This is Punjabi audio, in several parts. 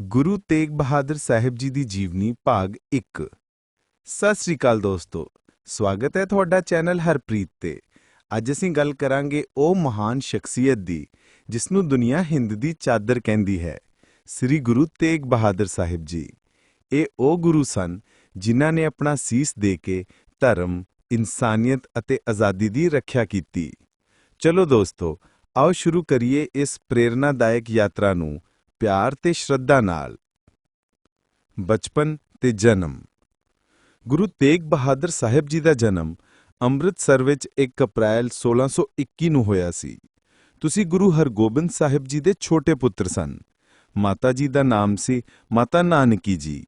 ਗੁਰੂ ਤੇਗ ਬਹਾਦਰ ਸਾਹਿਬ ਜੀ ਦੀ ਜੀਵਨੀ, ਭਾਗ 1 ਸਤਿ ਸ੍ਰੀ ਅਕਾਲ ਦੋਸਤੋ, ਸਵਾਗਤ ਹੈ ਤੁਹਾਡਾ ਚੈਨਲ ਹਰਪ੍ਰੀਤ ਤੇ। ਅੱਜ ਅਸੀਂ ਗੱਲ ਕਰਾਂਗੇ ਉਹ ਮਹਾਨ ਸ਼ਖਸੀਅਤ ਦੀ ਜਿਸ ਨੂੰ ਦੁਨੀਆ ਹਿੰਦ ਦੀ ਚਾਦਰ ਕਹਿੰਦੀ ਹੈ, ਸ੍ਰੀ ਗੁਰੂ ਤੇਗ ਬਹਾਦਰ ਸਾਹਿਬ ਜੀ। ਇਹ ਉਹ ਗੁਰੂ ਸਨ, ਜਿਨ੍ਹਾਂ ਨੇ ਆਪਣਾ ਸੀਸ ਦੇ ਕੇ ਧਰਮ, ਇਨਸਾਨੀਅਤ ਅਤੇ ਆਜ਼ਾਦੀ ਦੀ ਰੱਖਿਆ ਕੀਤੀ। ਚਲੋ ਦੋਸਤੋ, ਆਓ ਸ਼ੁਰੂ ਕਰੀਏ ਇਸ ਪ੍ਰੇਰਨਾਦਾਇਕ ਯਾਤਰਾ ਨੂੰ। ਪਿਆਰ ਤੇ ਸ਼ਰਧਾ ਨਾਲ। ਬਚਪਨ ਤੇ ਜਨਮ। ਗੁਰੂ ਤੇਗ ਬਹਾਦਰ ਸਾਹਿਬ ਜੀ ਦਾ ਜਨਮ ਅੰਮ੍ਰਿਤਸਰ ਵਿੱਚ 1 ਅਪ੍ਰੈਲ 1621 ਨੂੰ ਹੋਇਆ ਸੀ। ਤੁਸੀਂ ਗੁਰੂ ਹਰਗੋਬਿੰਦ ਸਾਹਿਬ ਜੀ ਦੇ ਛੋਟੇ ਪੁੱਤਰ ਸਨ। ਮਾਤਾ ਜੀ ਦਾ ਨਾਮ ਸੀ ਮਾਤਾ ਨਾਨਕੀ ਜੀ।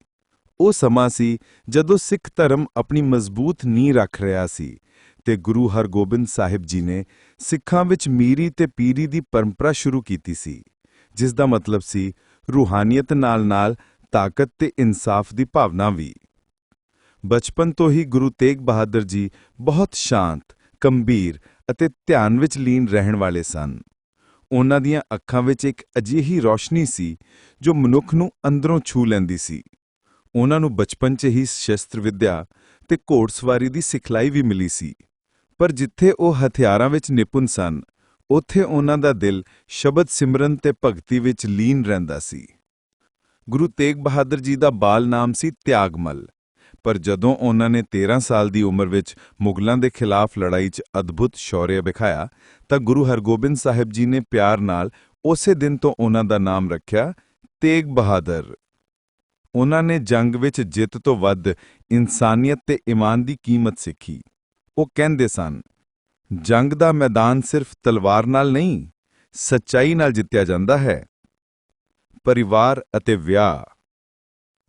ਉਹ ਸਮਾਂ ਸੀ ਜਦੋਂ ਸਿੱਖ ਧਰਮ ਆਪਣੀ ਮਜ਼ਬੂਤ ਨੀਂਹ ਰੱਖ ਰਿਹਾ ਸੀ ਤੇ ਗੁਰੂ ਹਰਗੋਬਿੰਦ ਸਾਹਿਬ ਜੀ ਨੇ ਸਿੱਖਾਂ ਵਿੱਚ ਮੀਰੀ ਤੇ ਪੀਰੀ ਦੀ ਪਰੰਪਰਾ ਸ਼ੁਰੂ ਕੀਤੀ ਸੀ। ਜਿਸ ਦਾ ਮਤਲਬ ਸੀ ਰੂਹਾਨੀਅਤ ਨਾਲ-ਨਾਲ ਤਾਕਤ ਤੇ ਇਨਸਾਫ ਦੀ ਭਾਵਨਾ ਵੀ। ਬਚਪਨ ਤੋਂ ਹੀ ਗੁਰੂ ਤੇਗ ਬਹਾਦਰ ਜੀ ਬਹੁਤ ਸ਼ਾਂਤ ਗੰਭੀਰ ਅਤੇ ਧਿਆਨ ਵਿੱਚ ਲੀਨ ਰਹਿਣ ਵਾਲੇ ਸਨ। ਉਹਨਾਂ ਦੀਆਂ ਅੱਖਾਂ ਵਿੱਚ ਇੱਕ ਅਜਿਹੀ ਰੋਸ਼ਨੀ ਸੀ ਜੋ ਮਨੁੱਖ ਨੂੰ ਅੰਦਰੋਂ ਛੂ ਲੈਂਦੀ ਸੀ। ਉਹਨਾਂ ਨੂੰ ਬਚਪਨ 'ਚ ਹੀ ਸ਼ਸਤਰ ਵਿੱਦਿਆ ਤੇ ਘੋੜਸਵਾਰੀ ਦੀ ਸਿਖਲਾਈ ਵੀ ਮਿਲੀ ਸੀ। ਪਰ ਜਿੱਥੇ ਉਹ ਹਥਿਆਰਾਂ ਵਿੱਚ ਨਿਪੁੰਨ ਸਨ ਉੱਥੇ ਉਹਨਾਂ ਦਾ ਦਿਲ ਸ਼ਬਦ ਸਿਮਰਨ ਤੇ ਭਗਤੀ ਵਿੱਚ ਲੀਨ ਰਹਿੰਦਾ ਸੀ। ਗੁਰੂ ਤੇਗ ਬਹਾਦਰ ਜੀ ਦਾ ਬਾਲ ਨਾਮ ਸੀ ਤਿਆਗਮਲ। ਪਰ ਜਦੋਂ ਉਹਨਾਂ ਨੇ 13 ਸਾਲ ਦੀ ਉਮਰ ਵਿੱਚ ਮੁਗਲਾਂ ਦੇ ਖਿਲਾਫ ਲੜਾਈ 'ਚ ਅਦਭੁਤ ਸ਼ੌਰਯ ਵਿਖਾਇਆ, ਤਾਂ ਗੁਰੂ ਹਰਗੋਬਿੰਦ ਸਾਹਿਬ ਜੀ ਨੇ ਪਿਆਰ ਨਾਲ ਉਸੇ ਦਿਨ ਤੋਂ ਉਹਨਾਂ ਦਾ ਨਾਮ ਰੱਖਿਆ, ਤੇਗ ਬਹਾਦਰ। ਉਹਨਾਂ ਨੇ ਜੰਗ ਵਿੱਚ ਜਿੱਤ ਤੋਂ ਵੱਧ ਇਨਸਾਨੀਅਤ ਤੇ ਇਮਾਨ ਦੀ ਕੀਮਤ ਸਿੱਖੀ। ਉਹ ਕਹਿੰਦੇ ਸਨ ਜੰਗ ਦਾ ਮੈਦਾਨ ਸਿਰਫ ਤਲਵਾਰ ਨਾਲ ਨਹੀਂ, ਸੱਚਾਈ ਨਾਲ ਜਿੱਤਿਆ ਜਾਂਦਾ ਹੈ। ਪਰਿਵਾਰ ਅਤੇ ਵਿਆਹ।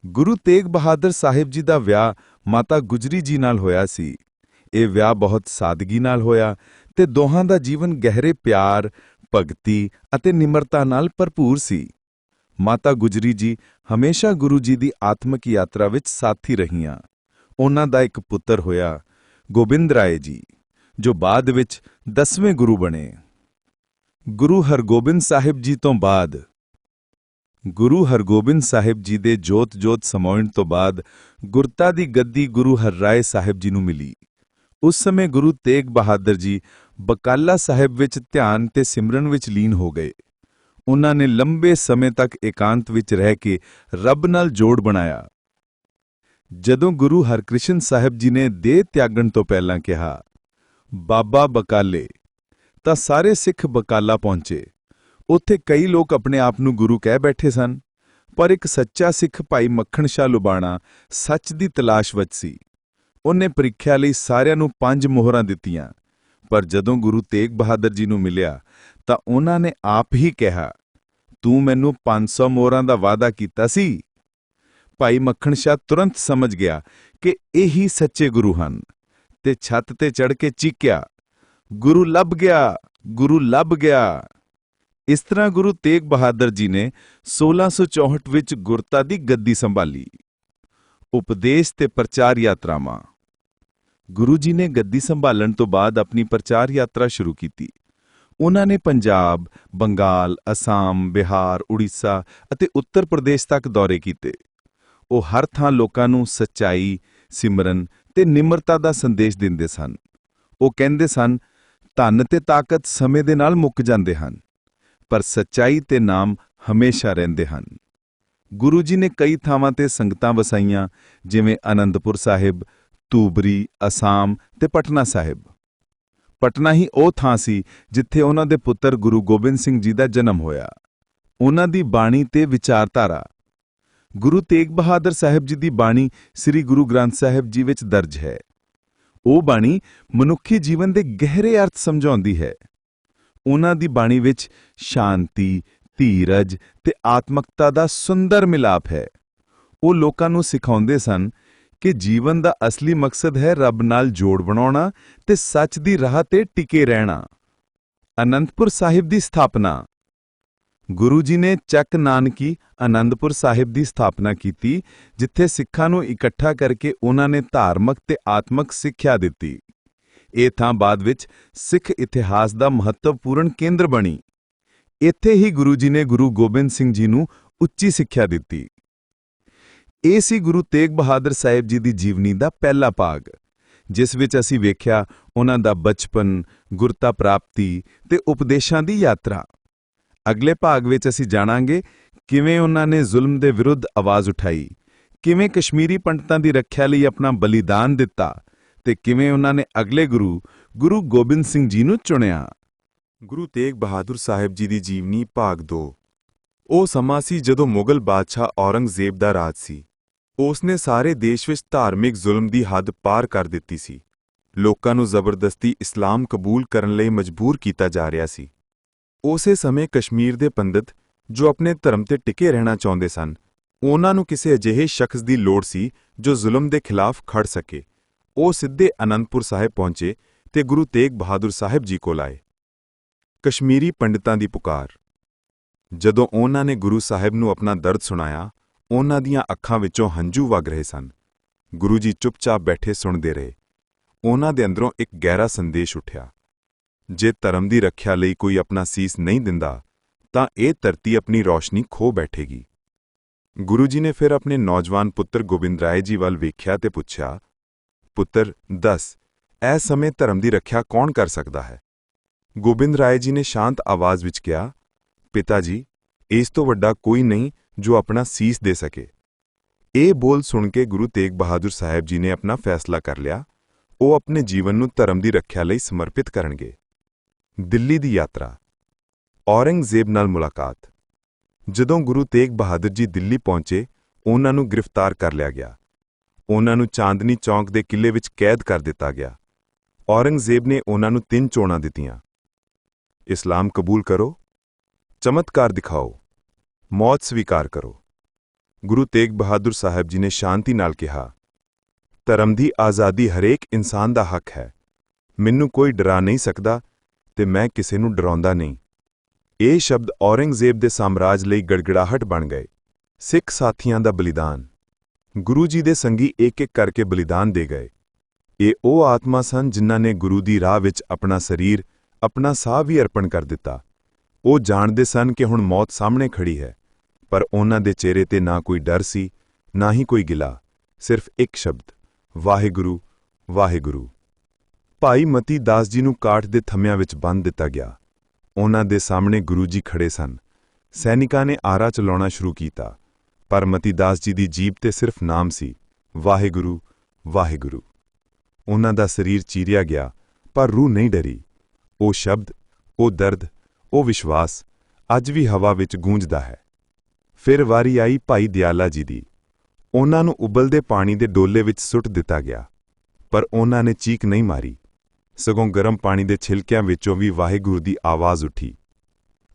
ਗੁਰੂ ਤੇਗ ਬਹਾਦਰ ਸਾਹਿਬ ਜੀ ਦਾ ਵਿਆਹ ਮਾਤਾ ਗੁਜਰੀ ਜੀ ਨਾਲ ਹੋਇਆ ਸੀ। ਇਹ ਵਿਆਹ ਬਹੁਤ ਸਾਦਗੀ ਨਾਲ ਹੋਇਆ ਤੇ ਦੋਹਾਂ ਦਾ ਜੀਵਨ ਗਹਿਰੇ ਪਿਆਰ, ਭਗਤੀ ਅਤੇ ਨਿਮਰਤਾ ਨਾਲ ਭਰਪੂਰ ਸੀ। ਮਾਤਾ ਗੁਜਰੀ ਜੀ ਹਮੇਸ਼ਾ ਗੁਰੂ ਜੀ ਦੀ ਆਤਮਿਕ ਯਾਤਰਾ ਵਿੱਚ ਸਾਥੀ ਰਹੀਆਂ। ਉਹਨਾਂ ਦਾ ਇੱਕ ਪੁੱਤਰ ਹੋਇਆ, ਗੋਬਿੰਦ ਰਾਏ ਜੀ। ਜੋ ਬਾਅਦ ਵਿੱਚ 10ਵੇਂ ਗੁਰੂ ਬਣੇ। ਗੁਰੂ ਹਰਗੋਬਿੰਦ ਸਾਹਿਬ ਜੀ ਤੋਂ ਬਾਅਦ। ਗੁਰੂ ਹਰਗੋਬਿੰਦ ਸਾਹਿਬ ਜੀ ਦੇ ਜੋਤ-ਜੋਤ ਸਮਾਉਣ ਤੋਂ ਬਾਅਦ ਗੁਰਤਾ ਦੀ ਗੱਦੀ ਗੁਰੂ ਹਰਰਾਏ ਸਾਹਿਬ ਜੀ ਨੂੰ ਮਿਲੀ। ਉਸ ਸਮੇਂ ਗੁਰੂ ਤੇਗ ਬਹਾਦਰ ਜੀ ਬਕਾਲਾ ਸਾਹਿਬ ਵਿੱਚ ਧਿਆਨ ਤੇ ਸਿਮਰਨ ਵਿੱਚ ਲੀਨ ਹੋ ਗਏ। ਉਹਨਾਂ ਨੇ ਲੰਬੇ ਸਮੇਂ ਤੱਕ ਇਕਾਂਤ ਵਿੱਚ ਰਹਿ ਕੇ ਰੱਬ ਨਾਲ ਜੋੜ ਬਣਾਇਆ। ਜਦੋਂ ਗੁਰੂ ਹਰਕ੍ਰਿਸ਼ਨ ਸਾਹਿਬ ਜੀ ਨੇ ਦੇਹ ਤਿਆਗਣ ਤੋਂ ਪਹਿਲਾਂ ਕਿਹਾ ਬਾਬਾ ਬਕਾਲੇ। ਤਾਂ ਸਾਰੇ ਸਿੱਖ ਬਕਾਲਾ ਪਹੁੰਚੇ। ਉੱਥੇ ਕਈ ਲੋਕ ਆਪਣੇ ਆਪ ਨੂੰ ਗੁਰੂ ਕਹਿ ਬੈਠੇ ਸਨ। ਪਰ ਇੱਕ ਸੱਚਾ ਸਿੱਖ ਭਾਈ ਮੱਖਣ ਸ਼ਾਹ ਲੁਬਾਣਾ ਸੱਚ ਦੀ ਤਲਾਸ਼ ਵਿੱਚ ਸੀ। ਉਹਨੇ ਪ੍ਰੀਖਿਆ ਲਈ ਸਾਰਿਆਂ ਨੂੰ ਪੰਜ ਮੋਹਰਾਂ ਦਿੱਤੀਆਂ। ਪਰ ਜਦੋਂ ਗੁਰੂ ਤੇਗ ਬਹਾਦਰ ਜੀ ਨੂੰ ਮਿਲਿਆ, ਤਾਂ ਉਹਨਾਂ ਨੇ ਆਪ ਹੀ ਕਿਹਾ, ਤੂੰ ਮੈਨੂੰ 500 ਮੋਹਰਾਂ ਦਾ ਵਾਅਦਾ ਕੀਤਾ ਸੀ? ਭਾਈ ਮੱਖਣ ਸ਼ਾਹ ਤੁਰੰਤ ਸਮਝ ਗਿਆ ਕਿ ਇਹੀ ਸੱਚੇ ਗੁਰੂ ਹਨ। ਤੇ ਛੱਤ ਤੇ ਚੜ ਕੇ ਚੀਕਿਆ। ਗੁਰੂ ਲੱਭ ਗਿਆ, ਗੁਰੂ ਲੱਭ ਗਿਆ। ਇਸ ਤਰ੍ਹਾਂ ਗੁਰੂ ਤੇਗ ਬਹਾਦਰ ਜੀ ਨੇ 1664 ਵਿੱਚ ਗੁਰਤਾ ਦੀ ਗੱਦੀ ਸੰਭਾਲੀ। ਉਪਦੇਸ਼ ਤੇ ਪ੍ਰਚਾਰ ਯਾਤਰਾਵਾਂ। ਗੁਰੂ ਜੀ ਨੇ ਗੱਦੀ ਸੰਭਾਲਣ ਤੋਂ ਬਾਅਦ ਆਪਣੀ ਪ੍ਰਚਾਰ ਯਾਤਰਾ ਸ਼ੁਰੂ ਕੀਤੀ। ਉਹਨਾਂ ਨੇ ਪੰਜਾਬ, ਬੰਗਾਲ, ਅਸਾਮ, ਬਿਹਾਰ, ਉੜੀਸਾ ਅਤੇ ਉੱਤਰ ਪ੍ਰਦੇਸ਼ ਤੱਕ ਦੌਰੇ ਕੀਤੇ। ਉਹ ਹਰ ਥਾਂ ਲੋਕਾਂ ਨੂੰ ਸੱਚਾਈ, ਸਿਮਰਨ ਤੇ ਨਿਮਰਤਾ ਦਾ ਸੰਦੇਸ਼ ਦਿੰਦੇ ਸਨ। ਉਹ ਕਹਿੰਦੇ ਸਨ, ਧਨ ਤੇ ਤਾਕਤ ਸਮੇਂ ਦੇ ਨਾਲ ਮੁੱਕ ਜਾਂਦੇ ਹਨ, ਪਰ ਸੱਚਾਈ ਤੇ ਨਾਮ ਹਮੇਸ਼ਾ ਰਹਿੰਦੇ ਹਨ। ਗੁਰੂ ਜੀ ਨੇ ਕਈ ਥਾਵਾਂ ਤੇ ਸੰਗਤਾਂ ਵਸਾਈਆਂ, ਜਿਵੇਂ ਆਨੰਦਪੁਰ ਸਾਹਿਬ ਤੂਬਰੀ ਅਸਾਮ ਤੇ ਪਟਨਾ ਸਾਹਿਬ। ਪਟਨਾ ਹੀ ਉਹ ਥਾਂ ਸੀ ਜਿੱਥੇ ਉਹਨਾਂ ਦੇ ਪੁੱਤਰ ਗੁਰੂ ਗੋਬਿੰਦ ਸਿੰਘ ਜੀ ਦਾ ਜਨਮ ਹੋਇਆ। ਉਹਨਾਂ ਦੀ ਬਾਣੀ ਤੇ ਵਿਚਾਰਧਾਰਾ ਗੁਰੂ ਤੇਗ ਬਹਾਦਰ ਸਾਹਿਬ ਜੀ ਦੀ ਬਾਣੀ ਸ੍ਰੀ ਗੁਰੂ ਗ੍ਰੰਥ ਸਾਹਿਬ ਜੀ ਵਿੱਚ ਦਰਜ ਹੈ। ਉਹ ਬਾਣੀ ਮਨੁੱਖੀ ਜੀਵਨ ਦੇ ਗਹਿਰੇ ਅਰਥ ਸਮਝਾਉਂਦੀ ਹੈ। ਉਹਨਾਂ ਦੀ ਬਾਣੀ ਵਿੱਚ ਸ਼ਾਂਤੀ, ਧੀਰਜ ਤੇ ਆਤਮਕਤਾ ਦਾ ਸੁੰਦਰ ਮਿਲਾਪ ਹੈ। ਉਹ ਲੋਕਾਂ ਨੂੰ ਸਿਖਾਉਂਦੇ ਸਨ ਕਿ ਜੀਵਨ ਦਾ ਅਸਲੀ ਮਕਸਦ ਹੈ ਰੱਬ ਨਾਲ ਜੋੜ ਬਣਾਉਣਾ ਤੇ ਸੱਚ ਦੀ ਰਾਹ ਤੇ ਟਿਕੇ ਰਹਿਣਾ। ਅਨੰਦਪੁਰ ਸਾਹਿਬ ਦੀ ਸਥਾਪਨਾ ਗੁਰੂ ਜੀ ਨੇ ਚੱਕ ਨਾਨਕੀ ਆਨੰਦਪੁਰ ਸਾਹਿਬ ਦੀ ਸਥਾਪਨਾ ਕੀਤੀ, ਜਿੱਥੇ ਸਿੱਖਾਂ ਨੂੰ ਇਕੱਠਾ ਕਰਕੇ ਉਹਨਾਂ ਨੇ ਧਾਰਮਿਕ ਤੇ ਆਤਮਿਕ ਸਿੱਖਿਆ ਦਿੱਤੀ। ਇਹ ਥਾਂ ਬਾਅਦ ਵਿੱਚ ਸਿੱਖ ਇਤਿਹਾਸ ਦਾ ਮਹੱਤਵਪੂਰਨ ਕੇਂਦਰ ਬਣੀ। ਇੱਥੇ ਹੀ ਗੁਰੂ ਜੀ ਨੇ ਗੁਰੂ ਗੋਬਿੰਦ ਸਿੰਘ ਜੀ ਨੂੰ ਉੱਚੀ ਸਿੱਖਿਆ ਦਿੱਤੀ। ਇਹ ਸੀ ਗੁਰੂ ਤੇਗ ਬਹਾਦਰ ਸਾਹਿਬ ਜੀ ਦੀ ਜੀਵਨੀ ਦਾ ਪਹਿਲਾ ਭਾਗ, ਜਿਸ ਵਿੱਚ ਅਸੀਂ ਵੇਖਿਆ ਉਹਨਾਂ ਦਾ ਬਚਪਨ, ਗੁਰਤਾ ਪ੍ਰਾਪਤੀ ਤੇ ਉਪਦੇਸ਼ਾਂ ਦੀ ਯਾਤਰਾ। ਅਗਲੇ ਭਾਗ ਵਿੱਚ ਅਸੀਂ ਜਾਣਾਂਗੇ ਕਿਵੇਂ ਉਹਨਾਂ ਨੇ ਜ਼ੁਲਮ ਦੇ ਵਿਰੁੱਧ ਆਵਾਜ਼ ਉਠਾਈ, ਕਿਵੇਂ ਕਸ਼ਮੀਰੀ ਪੰਡਤਾਂ ਦੀ ਰੱਖਿਆ ਲਈ ਆਪਣਾ ਬਲੀਦਾਨ ਦਿੱਤਾ ਤੇ ਕਿਵੇਂ ਉਹਨਾਂ ਨੇ ਅਗਲੇ ਗੁਰੂ ਗੁਰੂ ਗੋਬਿੰਦ ਸਿੰਘ ਜੀ ਨੂੰ ਚੁਣਿਆ। ਗੁਰੂ ਤੇਗ ਬਹਾਦਰ ਸਾਹਿਬ ਜੀ ਦੀ ਜੀਵਨੀ ਭਾਗ 2 ਉਹ ਸਮਾਂ ਸੀ ਜਦੋਂ ਮੁਗਲ ਬਾਦਸ਼ਾਹ ਔਰੰਗਜ਼ੇਬ ਦਾ ਰਾਜ ਸੀ। ਉਸ ਨੇ ਸਾਰੇ ਦੇਸ਼ ਵਿੱਚ ਧਾਰਮਿਕ ਜ਼ੁਲਮ ਦੀ ਹੱਦ ਪਾਰ ਕਰ ਦਿੱਤੀ ਸੀ। ਲੋਕਾਂ ਨੂੰ ਜ਼ਬਰਦਸਤੀ ਇਸਲਾਮ ਕਬੂਲ ਕਰਨ ਲਈ ਮਜਬੂਰ ਕੀਤਾ ਜਾ ਰਿਹਾ ਸੀ। ਉਸੇ ਸਮੇਂ ਕਸ਼ਮੀਰ ਦੇ ਪੰਡਤ, ਜੋ ਆਪਣੇ ਧਰਮ ਤੇ ਟਿਕੇ ਰਹਿਣਾ ਚਾਹੁੰਦੇ ਸਨ, ਉਹਨਾਂ ਨੂੰ ਕਿਸੇ ਅਜਿਹੇ ਸ਼ਖਸ ਦੀ ਲੋੜ ਸੀ ਜੋ ਜ਼ੁਲਮ ਦੇ ਖਿਲਾਫ ਖੜ ਸਕੇ। ਉਹ ਸਿੱਧੇ ਅਨੰਦਪੁਰ ਸਾਹਿਬ ਪਹੁੰਚੇ ਤੇ ਗੁਰੂ ਤੇਗ ਬਹਾਦਰ ਸਾਹਿਬ ਜੀ ਕੋਲ ਆਏ। ਕਸ਼ਮੀਰੀ ਪੰਡਤਾਂ ਦੀ ਪੁਕਾਰ। ਜਦੋਂ ਉਹਨਾਂ ਨੇ ਗੁਰੂ ਸਾਹਿਬ ਨੂੰ ਆਪਣਾ ਦਰਦ ਸੁਣਾਇਆ, ਉਹਨਾਂ ਦੀਆਂ ਅੱਖਾਂ ਵਿੱਚੋਂ ਹੰਝੂ ਵਗ ਰਹੇ ਸਨ। ਗੁਰੂ ਜੀ ਚੁੱਪਚਾਪ ਬੈਠੇ ਸੁਣਦੇ ਰਹੇ। ਉਹਨਾਂ ਦੇ ਅੰਦਰੋਂ ਇੱਕ ਗਹਿਰਾ ਸੰਦੇਸ਼ ਉੱਠਿਆ। ਜੇ ਧਰਮ ਦੀ ਰੱਖਿਆ ਲਈ ਕੋਈ ਆਪਣਾ ਸੀਸ ਨਹੀਂ ਦਿੰਦਾ, ਤਾਂ ਇਹ ਧਰਤੀ ਆਪਣੀ ਰੌਸ਼ਨੀ ਖੋ ਬੈਠੇਗੀ। ਗੁਰੂ ਜੀ ਨੇ ਫਿਰ ਆਪਣੇ ਨੌਜਵਾਨ ਪੁੱਤਰ ਗੋਬਿੰਦ ਰਾਏ ਜੀ ਵੱਲ ਵੇਖਿਆ ਤੇ ਪੁੱਛਿਆ, ਪੁੱਤਰ, ਦੱਸ, ਇਹ ਸਮੇਂ ਧਰਮ ਦੀ ਰੱਖਿਆ ਕੌਣ ਕਰ ਸਕਦਾ ਹੈ? ਗੋਬਿੰਦ ਰਾਏ ਜੀ ਨੇ ਸ਼ਾਂਤ ਆਵਾਜ਼ ਵਿੱਚ ਕਿਹਾ, ਪਿਤਾ ਜੀ, ਇਸ ਤੋਂ ਵੱਡਾ ਕੋਈ ਨਹੀਂ ਜੋ ਆਪਣਾ ਸੀਸ ਦੇ ਸਕੇ। ਇਹ ਬੋਲ ਸੁਣ ਕੇ ਗੁਰੂ ਤੇਗ ਬਹਾਦਰ ਸਾਹਿਬ ਜੀ ਨੇ ਆਪਣਾ ਫੈਸਲਾ ਕਰ ਲਿਆ, ਉਹ ਆਪਣੇ ਜੀਵਨ ਨੂੰ ਧਰਮ ਦੀ ਰੱਖਿਆ ਲਈ ਸਮਰਪਿਤ ਕਰਨਗੇ। ਦਿੱਲੀ ਦੀ ਯਾਤਰਾ। ਔਰੰਗਜ਼ੇਬ ਨਾਲ ਮੁਲਾਕਾਤ। ਜਦੋਂ ਗੁਰੂ ਤੇਗ ਬਹਾਦਰ ਜੀ ਦਿੱਲੀ ਪਹੁੰਚੇ, ਉਹਨਾਂ ਨੂੰ ਗ੍ਰਿਫਤਾਰ ਕਰ ਲਿਆ ਗਿਆ। ਉਹਨਾਂ ਨੂੰ ਚਾਂਦਨੀ ਚੌਂਕ ਦੇ ਕਿਲੇ ਵਿੱਚ ਕੈਦ ਕਰ ਦਿੱਤਾ ਗਿਆ। ਔਰੰਗਜ਼ੇਬ ਨੇ ਉਹਨਾਂ ਨੂੰ ਤਿੰਨ ਚੋਣਾਂ ਦਿੱਤੀਆਂ। ਇਸਲਾਮ ਕਬੂਲ ਕਰੋ। ਚਮਤਕਾਰ ਦਿਖਾਓ। ਮੌਤ ਸਵੀਕਾਰ ਕਰੋ। ਗੁਰੂ ਤੇਗ ਬਹਾਦਰ ਸਾਹਿਬ ਜੀ ਨੇ ਸ਼ਾਂਤੀ ਨਾਲ ਕਿਹਾ, ਧਰਮ ਦੀ ਆਜ਼ਾਦੀ ਹਰੇਕ ਇਨਸਾਨ ਦਾ ਹੱਕ ਹੈ। ਮੈਨੂੰ ਕੋਈ ਡਰਾ ਨਹੀਂ ਸਕਦਾ। ਤੇ ਮੈਂ ਕਿਸੇ ਨੂੰ ਡਰਾਉਂਦਾ ਨਹੀਂ। ਇਹ ਸ਼ਬਦ ਔਰੰਗਜ਼ੇਬ ਦੇ ਸਾਮਰਾਜ ਲਈ ਗੜਗੜਾਹਟ ਬਣ ਗਏ। ਸਿੱਖ ਸਾਥੀਆਂ ਦਾ ਬਲੀਦਾਨ। ਗੁਰੂ ਜੀ ਦੇ ਸੰਗੀ ਇੱਕ-ਇੱਕ ਕਰਕੇ ਬਲੀਦਾਨ ਦੇ ਗਏ। ਇਹ ਉਹ ਆਤਮਾ ਸਨ ਜਿਨ੍ਹਾਂ ਨੇ ਗੁਰੂ ਦੀ ਰਾਹ ਵਿੱਚ ਆਪਣਾ ਸਰੀਰ, ਆਪਣਾ ਸਾਹ ਵੀ ਅਰਪਣ ਕਰ ਦਿੱਤਾ। ਉਹ ਜਾਣਦੇ ਸਨ ਕਿ ਹੁਣ ਮੌਤ ਸਾਹਮਣੇ ਖੜੀ ਹੈ, ਪਰ ਉਹਨਾਂ ਦੇ ਚਿਹਰੇ ਤੇ ਨਾ ਕੋਈ ਡਰ ਸੀ, ਨਾ ਹੀ ਕੋਈ ਗਿਲਾ। ਸਿਰਫ ਇੱਕ ਸ਼ਬਦ, ਵਾਹਿਗੁਰੂ ਵਾਹਿਗੁਰੂ। ਭਾਈ ਮਤੀ ਦਾਸ ਜੀ ਨੂੰ ਕਾਠ ਦੇ ਥੰਮਿਆਂ ਵਿੱਚ ਬੰਨ੍ਹ ਦਿੱਤਾ ਗਿਆ। ਉਹਨਾਂ ਦੇ ਸਾਹਮਣੇ ਗੁਰੂ ਜੀ ਖੜੇ ਸਨ। ਸੈਨਿਕਾਂ ਨੇ ਆਰਾ ਚਲਾਉਣਾ ਸ਼ੁਰੂ ਕੀਤਾ। ਪਰ ਮਤੀ ਦਾਸ ਜੀ ਦੀ ਜੀਬ ਤੇ ਸਿਰਫ ਨਾਮ ਸੀ, ਵਾਹਿਗੁਰੂ ਵਾਹਿਗੁਰੂ। ਉਹਨਾਂ ਦਾ ਸਰੀਰ ਚੀਰਿਆ ਗਿਆ, ਪਰ ਰੂਹ ਨਹੀਂ ਡਰੀ। ਉਹ ਸ਼ਬਦ, ਉਹ ਦਰਦ, ਉਹ ਵਿਸ਼ਵਾਸ ਅੱਜ ਵੀ ਹਵਾ ਵਿੱਚ ਗੂੰਜਦਾ ਹੈ। ਫਿਰ ਵਾਰੀ ਆਈ ਭਾਈ ਦਿਆਲਾ ਜੀ ਦੀ। ਉਹਨਾਂ ਨੂੰ ਉਬਲਦੇ ਪਾਣੀ ਦੇ ਡੋਲੇ ਵਿੱਚ ਸੁੱਟ ਦਿੱਤਾ ਗਿਆ। ਪਰ ਉਹਨਾਂ ਨੇ ਚੀਕ ਨਹੀਂ ਮਾਰੀ। ਸਗੋਂ ਗਰਮ ਪਾਣੀ ਦੇ ਛਿਲਕਿਆਂ ਵਿੱਚੋਂ ਵੀ ਵਾਹਿਗੁਰੂ ਦੀ ਆਵਾਜ਼ ਉੱਠੀ।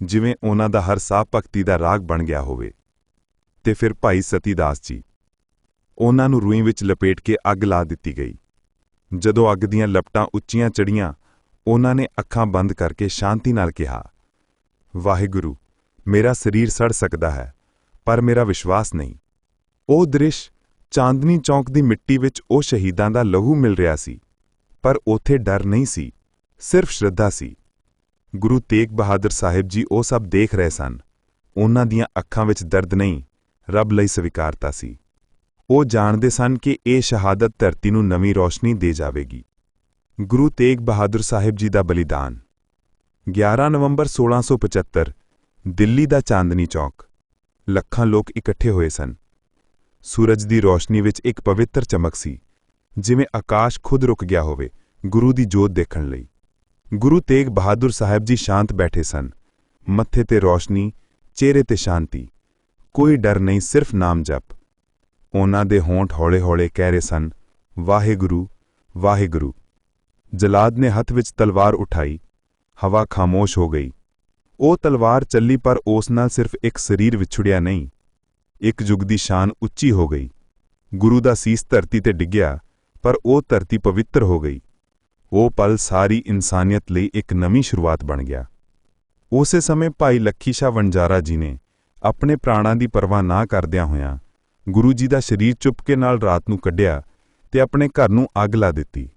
ਜਿਵੇਂ ਉਹਨਾਂ ਦਾ ਹਰ ਸਾਹ ਭਗਤੀ ਦਾ ਰਾਗ ਬਣ ਗਿਆ ਹੋਵੇ। ਤੇ ਫਿਰ ਭਾਈ ਸਤੀਦਾਸ ਜੀ ਉਹਨਾਂ ਨੂੰ ਰੂਈ ਵਿੱਚ ਲਪੇਟ ਕੇ ਅੱਗ ਲਾ ਦਿੱਤੀ ਗਈ। ਜਦੋਂ ਅੱਗ ਦੀਆਂ ਲਪਟਾਂ ਉੱਚੀਆਂ ਚੜੀਆਂ ਉਹਨਾਂ ਨੇ ਅੱਖਾਂ ਬੰਦ ਕਰਕੇ ਸ਼ਾਂਤੀ ਨਾਲ ਕਿਹਾ, ਵਾਹਿਗੁਰੂ, ਮੇਰਾ ਸਰੀਰ ਸੜ ਸਕਦਾ ਹੈ, ਪਰ ਮੇਰਾ ਵਿਸ਼ਵਾਸ ਨਹੀਂ। ਉਹ ਦ੍ਰਿਸ਼ ਚਾਂਦਨੀ ਚੌਂਕ ਦੀ ਮਿੱਟੀ ਵਿੱਚ ਉਹ ਸ਼ਹੀਦਾਂ ਦਾ ਲਹੂ ਮਿਲ ਰਿਹਾ ਸੀ। ਪਰ ਉਥੇ ਡਰ ਨਹੀਂ ਸੀ, ਸਿਰਫ ਸ਼ਰਧਾ ਸੀ। ਗੁਰੂ ਤੇਗ ਬਹਾਦਰ ਸਾਹਿਬ ਜੀ ਉਹ ਸਭ ਦੇਖ ਰਹੇ ਸਨ। ਉਹਨਾਂ ਦੀਆਂ ਅੱਖਾਂ ਵਿੱਚ ਦਰਦ ਨਹੀਂ, ਰੱਬ ਲਈ ਸਵੀਕਾਰਤਾ ਸੀ। ਉਹ ਜਾਣਦੇ ਸਨ ਕਿ ਇਹ ਸ਼ਹਾਦਤ ਧਰਤੀ ਨੂੰ ਨਵੀਂ ਰੋਸ਼ਨੀ ਦੇ ਜਾਵੇਗੀ। ਗੁਰੂ ਤੇਗ ਬਹਾਦਰ ਸਾਹਿਬ ਜੀ ਦਾ ਬਲੀਦਾਨ। 11 ਨਵੰਬਰ 1675 ਦਿੱਲੀ ਦਾ ਚਾਂਦਨੀ ਚੌਕ। ਲੱਖਾਂ ਲੋਕ ਇਕੱਠੇ ਹੋਏ ਸਨ। ਸੂਰਜ ਦੀ ਰੋਸ਼ਨੀ ਵਿੱਚ ਇੱਕ ਪਵਿੱਤਰ ਚਮਕ ਸੀ। ਜਿਵੇਂ ਆਕਾਸ਼ ਖੁਦ ਰੁਕ ਗਿਆ ਹੋਵੇ, ਗੁਰੂ ਦੀ ਜੋਤ ਦੇਖਣ ਲਈ। ਗੁਰੂ ਤੇਗ ਬਹਾਦਰ ਸਾਹਿਬ ਜੀ ਸ਼ਾਂਤ ਬੈਠੇ ਸਨ। ਮੱਥੇ ਤੇ ਰੋਸ਼ਨੀ, ਚਿਹਰੇ ਤੇ ਸ਼ਾਂਤੀ। ਕੋਈ ਡਰ ਨਹੀਂ, ਸਿਰਫ ਨਾਮ ਜਪ। ਉਹਨਾਂ ਦੇ ਹੋਂਠ ਹੌਲੇ-ਹੌਲੇ ਕਹਿ ਰਹੇ ਸਨ, ਵਾਹਿਗੁਰੂ ਵਾਹਿਗੁਰੂ। ਜਲਾਦ ਨੇ ਹੱਥ ਵਿੱਚ ਤਲਵਾਰ ਉਠਾਈ। ਹਵਾ ਖਾਮੋਸ਼ ਹੋ ਗਈ। ਉਹ ਤਲਵਾਰ ਚੱਲੀ ਪਰ ਉਸ ਨਾਲ ਸਿਰਫ ਇੱਕ ਸਰੀਰ ਵਿਛੜਿਆ ਨਹੀਂ। ਇੱਕ ਯੁੱਗ ਦੀ ਸ਼ਾਨ ਉੱਚੀ ਹੋ ਗਈ। ਗੁਰੂ ਦਾ ਸੀਸ ਧਰਤੀ ਤੇ ਡਿੱਗਿਆ। ਪਰ ਉਹ ਧਰਤੀ ਪਵਿੱਤਰ ਹੋ ਗਈ। ਉਹ ਪਲ ਸਾਰੀ ਇਨਸਾਨੀਅਤ ਲਈ ਇੱਕ ਨਵੀਂ ਸ਼ੁਰੂਆਤ ਬਣ ਗਿਆ। ਉਸੇ ਸਮੇਂ ਭਾਈ ਲੱਖੀ ਸ਼ਾਹ ਵਣਜਾਰਾ ਜੀ ਨੇ ਆਪਣੇ ਪ੍ਰਾਣਾਂ ਦੀ ਪਰਵਾਹ ਨਾ ਕਰਦਿਆਂ ਹੋਇਆਂ ਗੁਰੂ ਜੀ ਦਾ ਸਰੀਰ ਚੁੱਪਕੇ ਨਾਲ ਰਾਤ ਨੂੰ ਕੱਢਿਆ ਤੇ ਆਪਣੇ ਘਰ ਨੂੰ ਅੱਗ ਲਾ ਦਿੱਤੀ।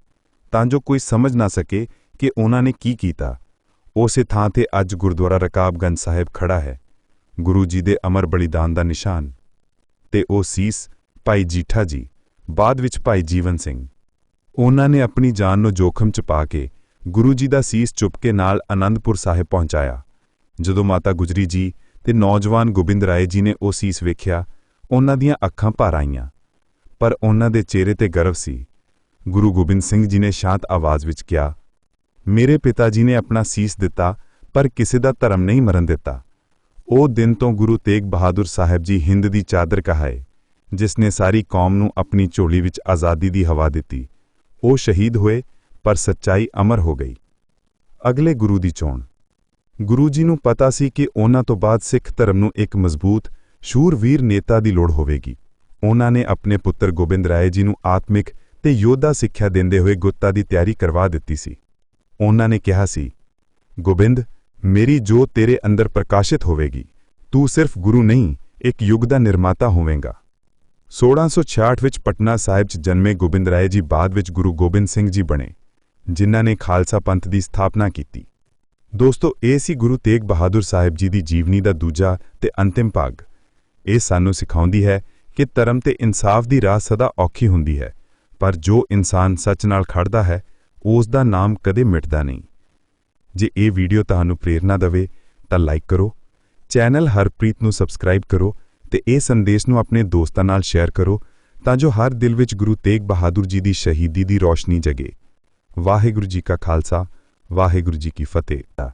ਤਾਂ ਜੋ ਕੋਈ ਸਮਝ ਨਾ ਸਕੇ ਕਿ ਉਹਨਾਂ ਨੇ ਕੀ ਕੀਤਾ। ਉਸੇ ਥਾਂ ਤੇ ਅੱਜ ਗੁਰਦੁਆਰਾ ਰਕਾਬਗੰਜ ਸਾਹਿਬ ਖੜਾ ਹੈ। ਗੁਰੂ ਜੀ ਦੇ ਅਮਰ ਬਲੀਦਾਨ ਦਾ ਨਿਸ਼ਾਨ। ਤੇ ਉਹ ਸੀਸ ਭਾਈ ਜੀਠਾ ਜੀ ਬਾਅਦ ਵਿੱਚ ਭਾਈ ਜੀਵਨ ਸਿੰਘ। ਉਹਨਾਂ ਨੇ ਆਪਣੀ ਜਾਨ ਨੂੰ ਜੋਖਮ ਚ ਪਾ ਕੇ ਗੁਰੂ ਜੀ ਦਾ ਸੀਸ ਚੁੱਪ ਕੇ ਨਾਲ ਅਨੰਦਪੁਰ ਸਾਹਿਬ ਪਹੁੰਚਾਇਆ। ਜਦੋਂ ਮਾਤਾ ਗੁਜਰੀ ਜੀ ਤੇ ਨੌਜਵਾਨ ਗੋਬਿੰਦ ਰਾਏ ਜੀ ਨੇ ਉਹ ਸੀਸ ਵੇਖਿਆ, ਉਹਨਾਂ ਦੀਆਂ ਅੱਖਾਂ ਭਰ ਆਈਆਂ। ਪਰ ਉਹਨਾਂ ਦੇ ਚਿਹਰੇ ਤੇ ਗਰਵ ਸੀ। ਗੁਰੂ ਗੋਬਿੰਦ ਸਿੰਘ ਜੀ ਨੇ ਸ਼ਾਂਤ ਆਵਾਜ਼ ਵਿੱਚ ਕਿਹਾ, ਮੇਰੇ ਪਿਤਾ ਜੀ ਨੇ ਆਪਣਾ ਸੀਸ ਦਿੱਤਾ, ਪਰ ਕਿਸੇ ਦਾ ਧਰਮ ਨਹੀਂ ਮਰਨ ਦਿੱਤਾ। ਉਹ ਦਿਨ ਤੋਂ ਗੁਰੂ ਤੇਗ ਬਹਾਦਰ ਸਾਹਿਬ ਜੀ ਹਿੰਦ ਦੀ ਚਾਦਰ ਕਹਾਏ। ਜਿਸ ਨੇ ਸਾਰੀ ਕੌਮ ਨੂੰ ਆਪਣੀ ਝੋਲੀ ਵਿੱਚ ਆਜ਼ਾਦੀ ਦੀ ਹਵਾ ਦਿੱਤੀ। ਉਹ ਸ਼ਹੀਦ ਹੋਏ, ਪਰ ਸੱਚਾਈ ਅਮਰ ਹੋ ਗਈ। ਅਗਲੇ ਗੁਰੂ ਦੀ ਚੋਣ। ਗੁਰੂ ਜੀ ਨੂੰ ਪਤਾ ਸੀ ਕਿ ਉਹਨਾਂ ਤੋਂ ਬਾਅਦ ਸਿੱਖ ਧਰਮ ਨੂੰ ਇੱਕ ਮਜ਼ਬੂਤ, ਸ਼ੂਰਵੀਰ ਨੇਤਾ ਦੀ ਲੋੜ ਹੋਵੇਗੀ। ਉਹਨਾਂ ਨੇ ਆਪਣੇ ਪੁੱਤਰ ਗੋਬਿੰਦ ਰਾਏ ਜੀ ਨੂੰ ਆਤਮਿਕ ਤੇ ਯੋਧਾ ਸਿੱਖਿਆ ਦਿੰਦੇ ਹੋਏ ਗੁੱਤਾ ਦੀ ਤਿਆਰੀ ਕਰਵਾ ਦਿੱਤੀ ਸੀ। ਉਹਨਾਂ ਨੇ ਕਿਹਾ ਸੀ, ਗੋਬਿੰਦ, ਮੇਰੀ ਜੋਤ ਤੇਰੇ ਅੰਦਰ ਪ੍ਰਕਾਸ਼ਿਤ ਹੋਵੇਗੀ। ਤੂੰ ਸਿਰਫ ਗੁਰੂ ਨਹੀਂ, ਇੱਕ ਯੁੱਗ ਦਾ ਨਿਰਮਾਤਾ ਹੋਵੇਂਗਾ। 1666 ਵਿੱਚ ਪਟਨਾ ਸਾਹਿਬ 'ਚ ਜਨਮੇ ਗੋਬਿੰਦ ਰਾਏ ਜੀ ਬਾਅਦ ਵਿੱਚ ਗੁਰੂ ਗੋਬਿੰਦ ਸਿੰਘ ਜੀ ਬਣੇ, ਜਿਨ੍ਹਾਂ ਨੇ ਖਾਲਸਾ ਪੰਥ ਦੀ ਸਥਾਪਨਾ ਕੀਤੀ। ਦੋਸਤੋ, ਇਹ ਸੀ ਗੁਰੂ ਤੇਗ ਬਹਾਦਰ ਸਾਹਿਬ ਜੀ ਦੀ ਜੀਵਨੀ ਦਾ ਦੂਜਾ ਤੇ ਅੰਤਿਮ ਭਾਗ। ਇਹ ਸਾਨੂੰ ਸਿਖਾਉਂਦੀ ਹੈ ਕਿ ਧਰਮ ਤੇ ਇਨਸਾਫ ਦੀ ਰਾਹ ਸਦਾ ਔਖੀ ਹੁੰਦੀ ਹੈ, ਪਰ ਜੋ ਇਨਸਾਨ ਸੱਚ ਨਾਲ ਖੜਦਾ ਹੈ, ਉਸ ਦਾ ਨਾਮ ਕਦੇ ਮਿਟਦਾ ਨਹੀਂ। ਜੇ ਇਹ ਵੀਡੀਓ ਤੁਹਾਨੂੰ ਪ੍ਰੇਰਨਾ ਦੇਵੇ, ਤਾਂ ਲਾਈਕ ਕਰੋ। ਚੈਨਲ ਹਰਪ੍ਰੀਤ ਨੂੰ ਸਬਸਕ੍ਰਾਈਬ ਕਰੋ ਤੇ ਇਹ ਸੰਦੇਸ਼ ਨੂੰ ਆਪਣੇ ਦੋਸਤਾਂ ਨਾਲ ਸ਼ੇਅਰ ਕਰੋ ਤਾਂ ਜੋ ਹਰ ਦਿਲ ਵਿੱਚ ਗੁਰੂ ਤੇਗ ਬਹਾਦਰ ਜੀ ਦੀ ਸ਼ਹੀਦੀ ਦੀ ਰੋਸ਼ਨੀ ਜਗੇ। ਵਾਹਿਗੁਰੂ ਜੀ ਕਾ ਖਾਲਸਾ, ਵਾਹਿਗੁਰੂ ਜੀ ਕੀ ਫਤਿਹ।